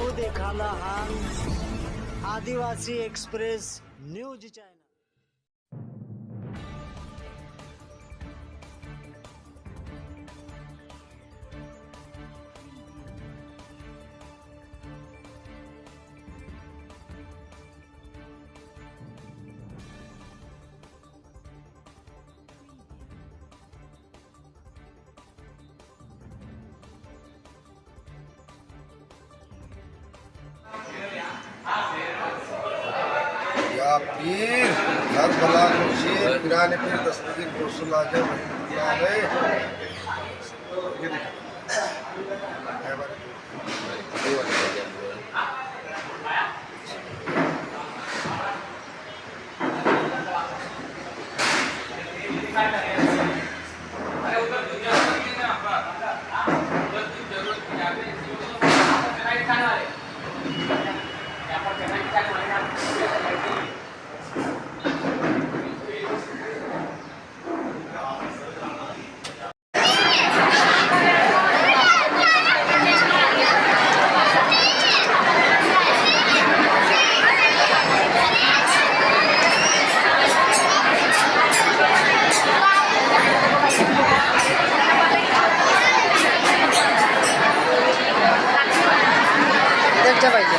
आंखों देखाला हा। आदिवासी एक्सप्रेस न्यूज चॅनल। या पीर हर भला खुशी पिराने पीर दस्तगी रसूल आजम रहमतुल्लाह अलैह ये देखो है बात। त्यांच्या पाहिजे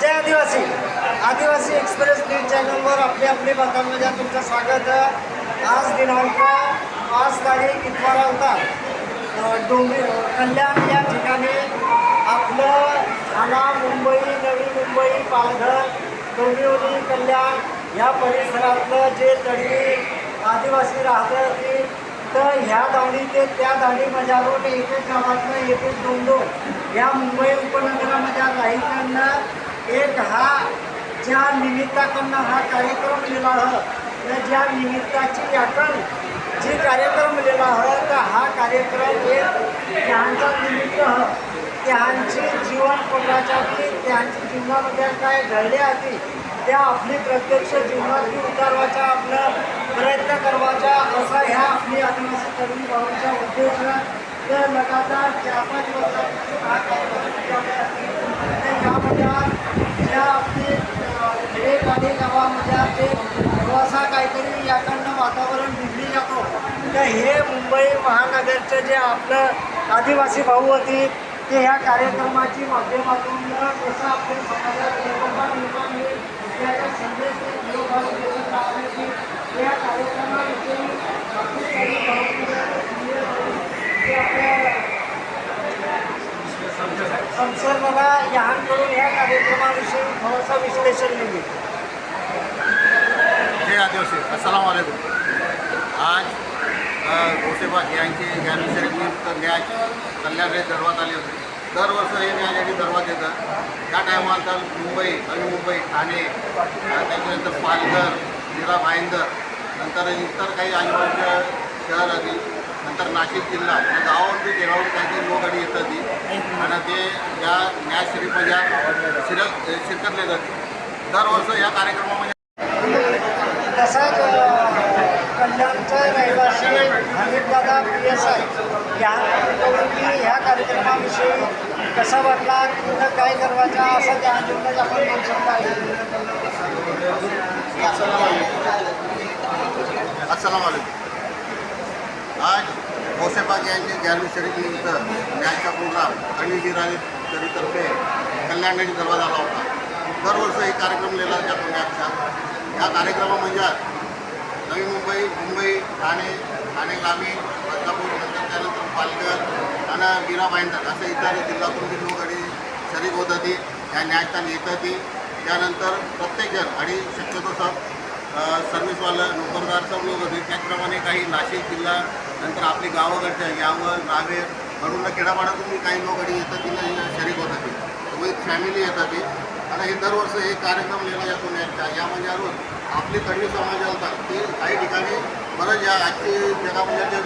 जय आदिवासी आदिवासी एक्सप्रेस न्यूज चॅनलवर आपली बातम्यांमध्ये तुमचं स्वागत. आज दिनांक पाच तारीख इतवारा होता. अ, डोंबी कल्याण या ठिकाणी आपलं ठाणा मुंबई नवी मुंबई पालघर डोंबिवली कल्याण या परिसरातलं जे तळी आदिवासी राहतं ती तर ह्या दावणी ते त्या दावणी मजारून एक एक गावातनं दोन दोन या मुंबई उपनगरामध्ये राहिल्यांना एक हा ज्या निमित्ताकडनं हा कार्यक्रम लिहिला ह ज्या निमित्ताची आपण जे कार्यक्रम लिहिला ह तर हा कार्यक्रम एक त्यांचा निमित्त ह त्यांची जीवनपटाच्या त्यांच्या जीवनामध्ये काय घडले आधी त्या आपली प्रत्यक्ष जीवनात उतारवाचा आपला प्रयत्न करवाचा असा ह्या आपली आदिवासी तरुण भावांच्या उद्देशानं तर लगातार चार पाच वर्ष हा कार्यक्रम चालू आहे. आणि यामध्ये ज्या आपली अं, खेडेपाडी गावामध्ये ते थोडासा काहीतरी याकडनं वातावरण बिघडी जातो तर हे मुंबई महानगरचं जे आपलं आदिवासी भाऊ होती ते ह्या कार्यक्रमाची माध्यमातून कसं आपल्या समाजात निर्माण निर्माण होईल याचा संदेश या कार्यक्रमाविषयी संसर्गाला लहानकडून या कार्यक्रमाविषयी थोडंसं विश्लेषण लिहिले जय आदिवासी. अस्सलाम आज गोसेबा यांचे यांची जन्मशरीनिमित्त न्याय कल्याण दरवात आले होते. दरवर्ष हे न्याय दरवाज दरवात येतं त्या टायमाला तर मुंबई नवी मुंबई ठाणे त्याच्यानंतर पालघर जिल्हा भाईंदर नंतर इतर काही आजूबाजूच्या शहरातील नंतर नाशिक जिल्हा या गावावरती देवावर काहीतरी लोकगाडी येतात ती. आणि ते या न्यायश्रीमध्ये शिर शिरक शिरकतले जाते. दरवर्ष या कार्यक्रमामध्ये तसंच कल्याणचा रहिवासी हमीददादा पी एस आय. या की ह्या कार्यक्रमाविषयी कसा वाटला? कुठं काय करवायचा असं त्या जीवनात आपण बोलू शकता. अस्सलाम वालेकुम आज गोसेबाग यांची ग्यारवी शरीफनिमित्त न्यायचा प्रोग्राम अनिल राणे तरीतर्फे कल्याणगडी दरवाजा आला होता दरवर्षी एक कार्यक्रम लिहिला जातो न्यायचा. या कार्यक्रमामध्ये नवी मुंबई मुंबई ठाणे ठाणे ग्रामीण बदलापूर नंतर त्यानंतर पालघर आणि मीरा भाईंदर असं इतर जिल्ह्यातून जी आणि शरीक होत होती या न्यायस्थानी येत होती. त्यानंतर प्रत्येकजण आणि शक्यतो सब सर्व्हिसवालं नोकरदार सब लोक होते. त्याचप्रमाणे काही नाशिक जिल्हा नंतर आपली गावाकडच्या यावर रावेर म्हणून खेडापाड्यातून काही लोक आणि येतात तिला शरीक होत ते फॅमिली येतात ती आणि हे दरवर्षी हे कार्यक्रम लिहिला जातो यांच्या या मंदिरावर आपली तडवी समाज चालतात की काही ठिकाणी बरंच या आजची जगामध्ये जे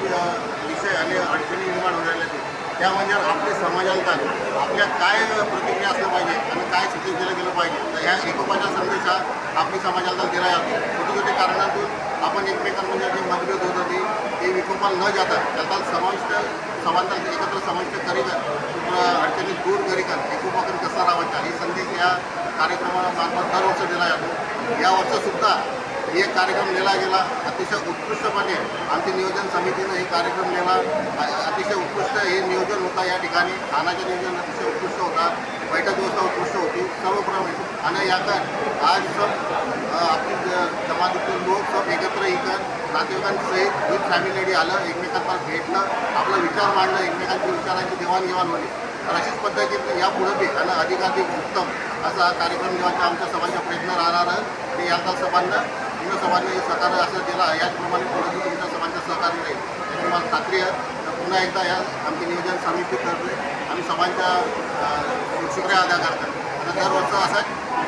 विषय आणि अडचणी निर्माण होण्याला ते. त्या म्हणजे आपले समाजाला चालतात आपल्या काय प्रतिक्रिया असलं पाहिजे आणि काय सूचित केलं गेलं पाहिजे तर ह्या एकोपाच्या संदेश हा आपली समाजाला दिला जातो छोटे छोटे कारणातून आपण एकमेकांमध्ये जे मतभेद होत होते. ते विकोपाला न जाता त्याचा समाविष्ट समाजाला एकत्र समाविष्ट करीकर अडचणी दूर करीकर एकोपाकडे कसा राहायचा हे संदेश या कार्यक्रमामार्फत दरवर्षी दिला जातो. या वर्षसुद्धा एक कार्यक्रम नेला गेला. अतिशय उत्कृष्टपणे आमची नियोजन समितीनं हे कार्यक्रम नेला. अतिशय उत्कृष्ट हे नियोजन होता या ठिकाणी. खानाचं नियोजन अतिशय उत्कृष्ट होता. बैठक व्यवस्था उत्कृष्ट होती. सर्वप्रमाणे. आणि याकर आज सब आपली ज- लोक सब एकत्र इथं नातेवाईकांसहित विथ फॅमिली आलं. एकमेकांना भेटलं. आपला विचार मांडलं. एकमेकांची विचारांची देवाणघेवाण होली तर अशीच पद्धतीने यापुढे बी आणि अधिकाधिक उत्तम असा हा कार्यक्रम घेण्याचा आमच्या सभांचा प्रयत्न राहणार आहे ते याचा सभांना तुमच्या सभांनी हे सहकार्य असं दिला याचप्रमाणे पुढे तुमच्या सभांचं सहकार्य राहील याची मला खात्री आहे. तर पुन्हा एकदा या आमचे नियोजन समिती करते आम्ही सभांच्या अ, शुक्रिया अदा करतो. आणि दरवर्षी असं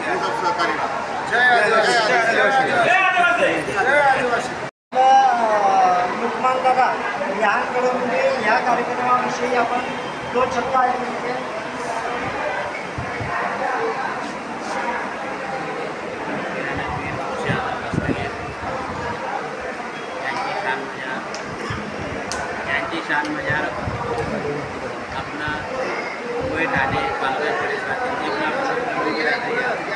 तुमचं सहकार्य राहतं. जय आदिवासी. जय आदिवासी. लुकमान दादा यांकडून म्हणजे ह्या कार्यक्रमाविषयी आपण दोन शब्द आहेत म्हणजे यांची शान मजार आपला मुंबई ठाणे पालघर परिसरातील जे पण आपण उभी राहते या उभी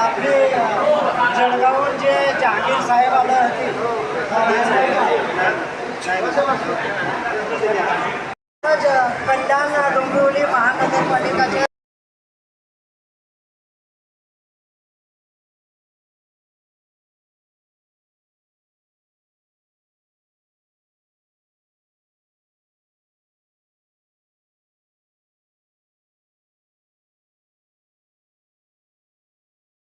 आपले जळगावहून जे जहांगीर साहेब आले होते कल्याण डोंबिवली महानगरपालिकाच्या